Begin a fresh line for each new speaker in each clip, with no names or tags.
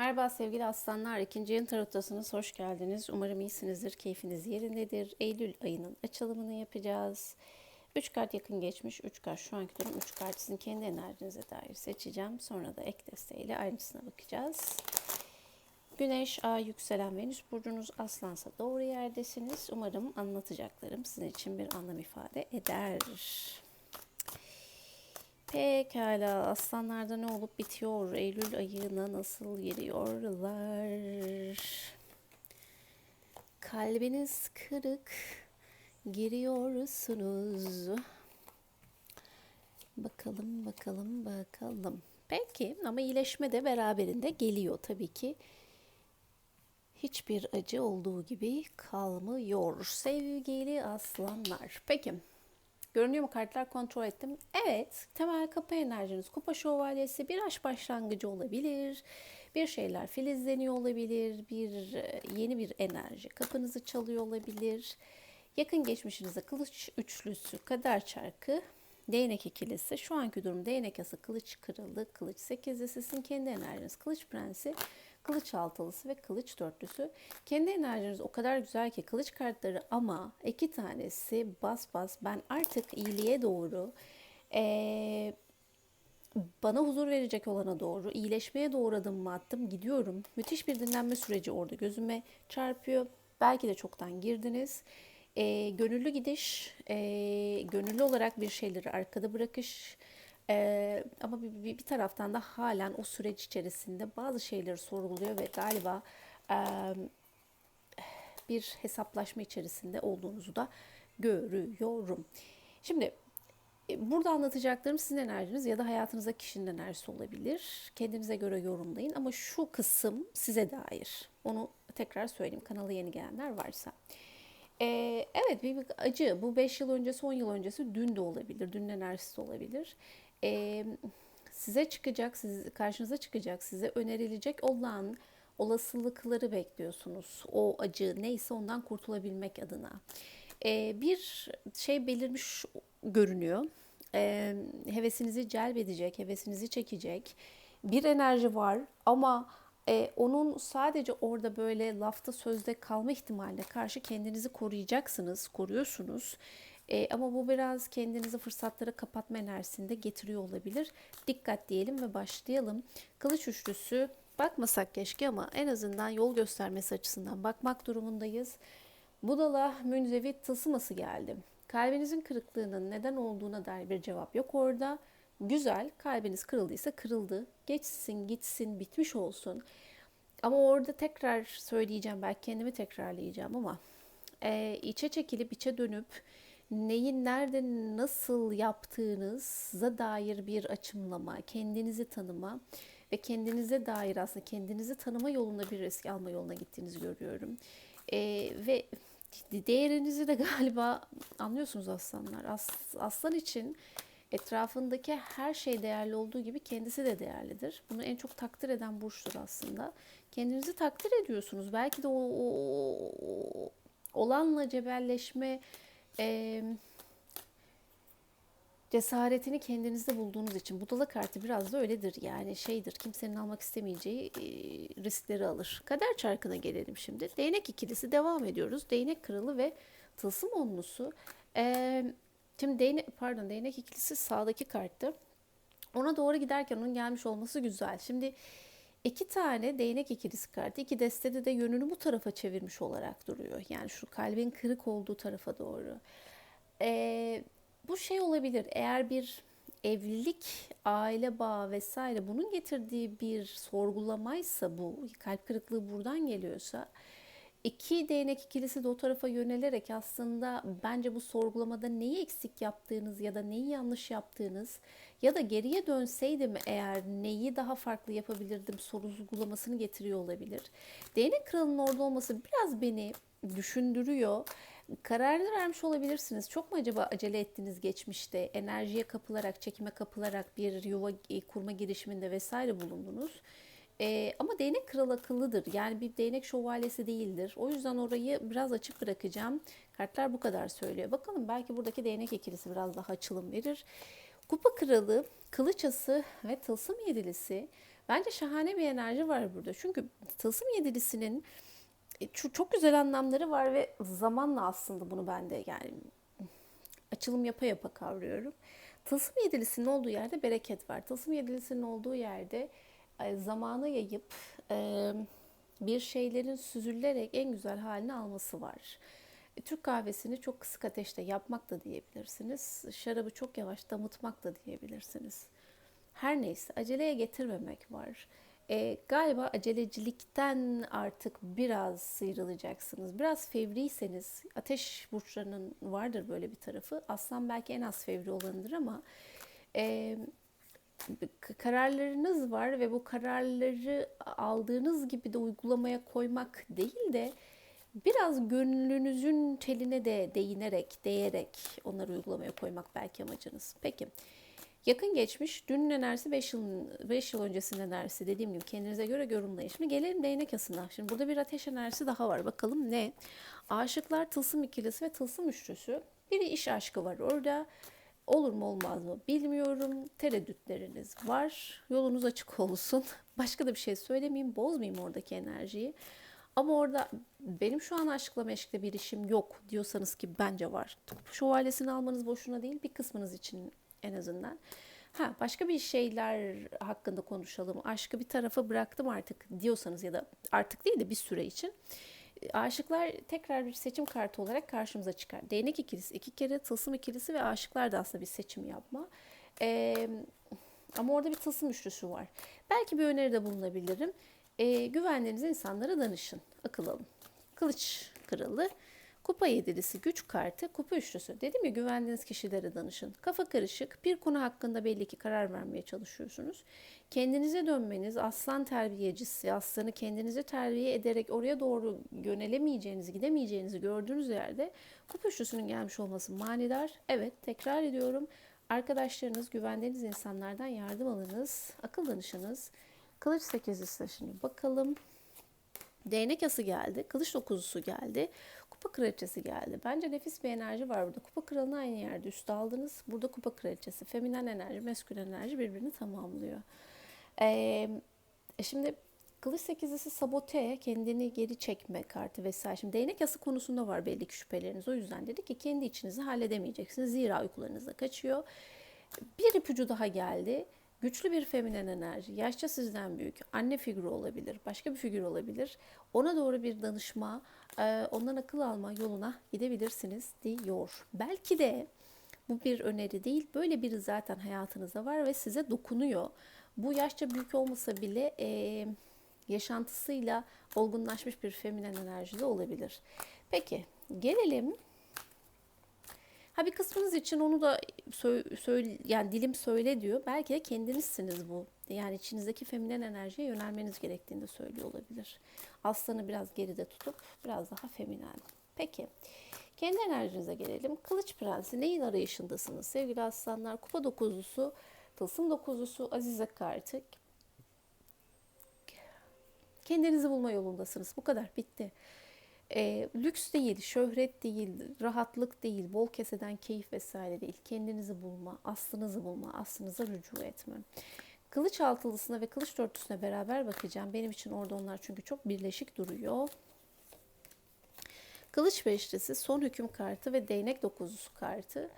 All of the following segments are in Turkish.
Merhaba sevgili aslanlar. İkinci yayın tarotasınız. Hoş geldiniz. Umarım iyisinizdir. Keyfiniz yerindedir. Eylül ayının açılımını yapacağız. 3 kart yakın geçmiş. 3 kart şu anki durum. 3 kart sizin kendi enerjinize dair seçeceğim. Sonra da ek desteğiyle aynısına bakacağız. Güneş, Ay, yükselen Venüs burcunuz aslansa doğru yerdesiniz. Umarım anlatacaklarım sizin için bir anlam ifade eder. Pekala aslanlarda ne olup bitiyor? Eylül ayına nasıl giriyorlar? Kalbiniz kırık giriyorsunuz. Bakalım bakalım bakalım. Peki ama iyileşme de beraberinde geliyor tabii ki. Hiçbir acı olduğu gibi kalmıyor sevgili aslanlar. Peki Görünüyor mu kartlar kontrol ettim. Evet temel kapı enerjiniz kupa şövalyesi bir aşk başlangıcı olabilir. Bir şeyler filizleniyor olabilir. Bir e, yeni bir enerji kapınızı çalıyor olabilir. Yakın geçmişinizde kılıç üçlüsü, kader çarkı, değnek ikilisi. Şu anki durum değnek ası, kılıç kralı, kılıç sekizlisi. Sizin kendi enerjiniz kılıç prensi kılıç altılısı ve kılıç dörtlüsü. Kendi enerjiniz o kadar güzel ki kılıç kartları ama iki tanesi bas bas ben artık iyiliğe doğru ee, bana huzur verecek olana doğru, iyileşmeye doğru adımımı attım, gidiyorum. Müthiş bir dinlenme süreci orada gözüme çarpıyor. Belki de çoktan girdiniz. E, gönüllü gidiş, e, gönüllü olarak bir şeyleri arkada bırakış, ee, ama bir, bir, bir taraftan da halen o süreç içerisinde bazı şeyleri sorguluyor ve galiba e, bir hesaplaşma içerisinde olduğunuzu da görüyorum. Şimdi burada anlatacaklarım sizin enerjiniz ya da hayatınızda kişinin enerjisi olabilir. Kendinize göre yorumlayın ama şu kısım size dair. Onu tekrar söyleyeyim kanala yeni gelenler varsa. Ee, evet bir, acı. Bu 5 yıl öncesi, 10 yıl öncesi dün de olabilir. Dün enerjisi olabilir e, size çıkacak, siz, karşınıza çıkacak, size önerilecek olan olasılıkları bekliyorsunuz. O acı neyse ondan kurtulabilmek adına. E, bir şey belirmiş görünüyor. E, hevesinizi celbedecek, hevesinizi çekecek bir enerji var ama e, onun sadece orada böyle lafta sözde kalma ihtimaline karşı kendinizi koruyacaksınız, koruyorsunuz. E, ama bu biraz kendinizi fırsatlara kapatma enerjisinde getiriyor olabilir. Dikkat diyelim ve başlayalım. Kılıç üçlüsü bakmasak keşke ama en azından yol göstermesi açısından bakmak durumundayız. Budala münzevi tılsıması geldi. Kalbinizin kırıklığının neden olduğuna dair bir cevap yok orada. Güzel, kalbiniz kırıldıysa kırıldı. Geçsin, gitsin, bitmiş olsun. Ama orada tekrar söyleyeceğim, belki kendimi tekrarlayacağım ama e, içe çekilip içe dönüp neyin nerede nasıl yaptığınıza dair bir açımlama, kendinizi tanıma ve kendinize dair aslında kendinizi tanıma yolunda bir risk alma yoluna gittiğinizi görüyorum. Ee, ve değerinizi de galiba anlıyorsunuz aslanlar. As, aslan için etrafındaki her şey değerli olduğu gibi kendisi de değerlidir. Bunu en çok takdir eden burçtur aslında. Kendinizi takdir ediyorsunuz. Belki de o, o, o olanla cebelleşme e, cesaretini kendinizde bulduğunuz için budala kartı biraz da öyledir. Yani şeydir kimsenin almak istemeyeceği e, riskleri alır. Kader çarkına gelelim şimdi. Değnek ikilisi devam ediyoruz. Değnek kralı ve tılsım onlusu. E, şimdi değnek pardon değnek ikilisi sağdaki karttı. Ona doğru giderken onun gelmiş olması güzel. Şimdi iki tane değnek ikilisi kartı. iki destede de yönünü bu tarafa çevirmiş olarak duruyor. Yani şu kalbin kırık olduğu tarafa doğru. Ee, bu şey olabilir. Eğer bir evlilik, aile bağı vesaire bunun getirdiği bir sorgulamaysa bu, kalp kırıklığı buradan geliyorsa iki değnek ikilisi de o tarafa yönelerek aslında bence bu sorgulamada neyi eksik yaptığınız ya da neyi yanlış yaptığınız ya da geriye dönseydim eğer neyi daha farklı yapabilirdim sorgulamasını getiriyor olabilir. Değnek kralının orada olması biraz beni düşündürüyor. Kararını vermiş olabilirsiniz. Çok mu acaba acele ettiniz geçmişte? Enerjiye kapılarak, çekime kapılarak bir yuva kurma girişiminde vesaire bulundunuz. Ee, ama değnek kral akıllıdır. Yani bir değnek şövalyesi değildir. O yüzden orayı biraz açık bırakacağım. Kartlar bu kadar söylüyor. Bakalım belki buradaki değnek ikilisi biraz daha açılım verir. Kupa kralı, kılıçası ve tılsım yedilisi Bence şahane bir enerji var burada. Çünkü tılsım yedilisinin e, çok güzel anlamları var ve zamanla aslında bunu ben de yani açılım yapa yapa kavruyorum. Tılsım yedilisinin olduğu yerde bereket var. Tılsım yedilisinin olduğu yerde e, zamanı yayıp e, bir şeylerin süzülerek en güzel halini alması var. Türk kahvesini çok kısık ateşte yapmak da diyebilirsiniz. Şarabı çok yavaş damıtmak da diyebilirsiniz. Her neyse aceleye getirmemek var. E, galiba acelecilikten artık biraz sıyrılacaksınız. Biraz fevriyseniz, ateş burçlarının vardır böyle bir tarafı. Aslan belki en az fevri olanıdır ama e, kararlarınız var ve bu kararları aldığınız gibi de uygulamaya koymak değil de biraz gönlünüzün teline de değinerek, değerek onları uygulamaya koymak belki amacınız. Peki. Yakın geçmiş, dünün enerjisi 5 yıl, 5 yıl öncesinin enerjisi dediğim gibi kendinize göre yorumlayın. Şimdi gelelim değnek asına. Şimdi burada bir ateş enerjisi daha var. Bakalım ne? Aşıklar tılsım ikilisi ve tılsım üçlüsü. Biri iş aşkı var orada. Olur mu olmaz mı bilmiyorum. Tereddütleriniz var. Yolunuz açık olsun. Başka da bir şey söylemeyeyim, bozmayayım oradaki enerjiyi. Ama orada benim şu an aşkla meşkle bir işim yok diyorsanız ki bence var. Şövalyesini almanız boşuna değil bir kısmınız için en azından. Ha başka bir şeyler hakkında konuşalım. Aşkı bir tarafa bıraktım artık diyorsanız ya da artık değil de bir süre için. Aşıklar tekrar bir seçim kartı olarak karşımıza çıkar. Değnek ikilisi iki kere, tılsım ikilisi ve aşıklar da aslında bir seçim yapma. Ee, ama orada bir tılsım üçlüsü var. Belki bir öneride bulunabilirim. Ee, güvendiğiniz insanlara danışın. Akıl alın. Kılıç kralı Kupa yedilisi güç kartı, kupa üçlüsü. Dedim ya güvendiğiniz kişilere danışın. Kafa karışık, bir konu hakkında belli ki karar vermeye çalışıyorsunuz. Kendinize dönmeniz, aslan terbiyecisi, aslanı kendinize terbiye ederek oraya doğru yönelemeyeceğinizi, gidemeyeceğinizi gördüğünüz yerde kupa üçlüsünün gelmiş olması manidar. Evet, tekrar ediyorum. Arkadaşlarınız, güvendiğiniz insanlardan yardım alınız, akıl danışınız. Kılıç sekizlisi şimdi bakalım. Değnek ası geldi, kılıç dokuzusu geldi. Kupa kraliçesi geldi. Bence nefis bir enerji var burada. Kupa kralını aynı yerde üst aldınız. Burada kupa kraliçesi. Feminen enerji, meskülen enerji birbirini tamamlıyor. Ee, şimdi Kılıç sekizlisi sabote, kendini geri çekme kartı vesaire. Şimdi değnek yası konusunda var belli ki şüpheleriniz. O yüzden dedi ki kendi içinizi halledemeyeceksiniz. Zira uykularınız da kaçıyor. Bir ipucu daha geldi. Güçlü bir feminen enerji, yaşça sizden büyük, anne figürü olabilir, başka bir figür olabilir. Ona doğru bir danışma, e, ondan akıl alma yoluna gidebilirsiniz diyor. Belki de bu bir öneri değil, böyle biri zaten hayatınızda var ve size dokunuyor. Bu yaşça büyük olmasa bile e, yaşantısıyla olgunlaşmış bir feminen enerji de olabilir. Peki gelelim Ha bir kısmınız için onu da söyle, yani dilim söyle diyor. Belki de kendinizsiniz bu. Yani içinizdeki feminen enerjiye yönelmeniz gerektiğini de söylüyor olabilir. Aslanı biraz geride tutup biraz daha feminen. Peki. Kendi enerjinize gelelim. Kılıç Prensi neyin arayışındasınız? Sevgili aslanlar kupa dokuzlusu, tılsım dokuzlusu, azize kartı. Kendinizi bulma yolundasınız. Bu kadar bitti. E, lüks değil, şöhret değil, rahatlık değil, bol keseden keyif vesaire değil. Kendinizi bulma, aslınızı bulma, aslınıza rücu etme. Kılıç altılısına ve kılıç dörtlüsüne beraber bakacağım. Benim için orada onlar çünkü çok birleşik duruyor. Kılıç beşlisi, son hüküm kartı ve değnek dokuzlusu kartı.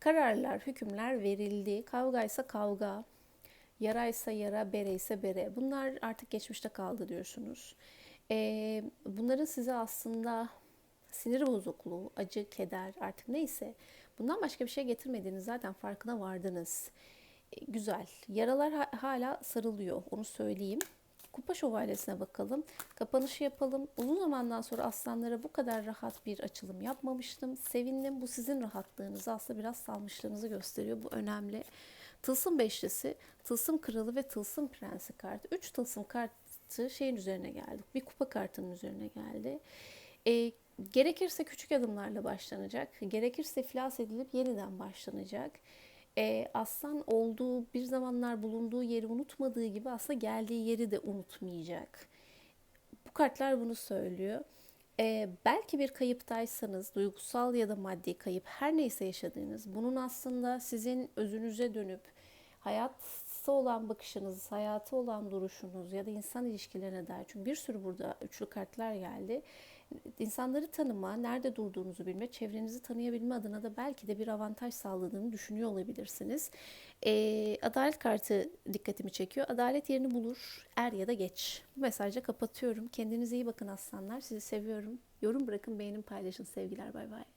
Kararlar, hükümler verildi. Kavgaysa kavga, yaraysa yara, bere ise bere. Bunlar artık geçmişte kaldı diyorsunuz. E, bunların size aslında sinir bozukluğu, acı, keder artık neyse bundan başka bir şey getirmediğiniz zaten farkına vardınız. E, güzel. Yaralar ha- hala sarılıyor onu söyleyeyim. Kupa şövalyesine bakalım. Kapanışı yapalım. Uzun zamandan sonra aslanlara bu kadar rahat bir açılım yapmamıştım. Sevindim. Bu sizin rahatlığınızı aslında biraz salmışlığınızı gösteriyor. Bu önemli. Tılsım beşlisi, tılsım kralı ve tılsım prensi kartı. Üç tılsım kart kartı şeyin üzerine geldik. Bir kupa kartının üzerine geldi. E, gerekirse küçük adımlarla başlanacak. Gerekirse iflas edilip yeniden başlanacak. E, aslan olduğu bir zamanlar bulunduğu yeri unutmadığı gibi aslında geldiği yeri de unutmayacak. Bu kartlar bunu söylüyor. Ee, belki bir kayıptaysanız, duygusal ya da maddi kayıp her neyse yaşadığınız, bunun aslında sizin özünüze dönüp hayat olan bakışınız, hayata olan duruşunuz ya da insan ilişkilerine dair. Çünkü bir sürü burada üçlü kartlar geldi. İnsanları tanıma, nerede durduğunuzu bilme, çevrenizi tanıyabilme adına da belki de bir avantaj sağladığını düşünüyor olabilirsiniz. Ee, adalet kartı dikkatimi çekiyor. Adalet yerini bulur, er ya da geç. Bu mesajla kapatıyorum. Kendinize iyi bakın aslanlar. Sizi seviyorum. Yorum bırakın, beğenin, paylaşın. Sevgiler, bay bay.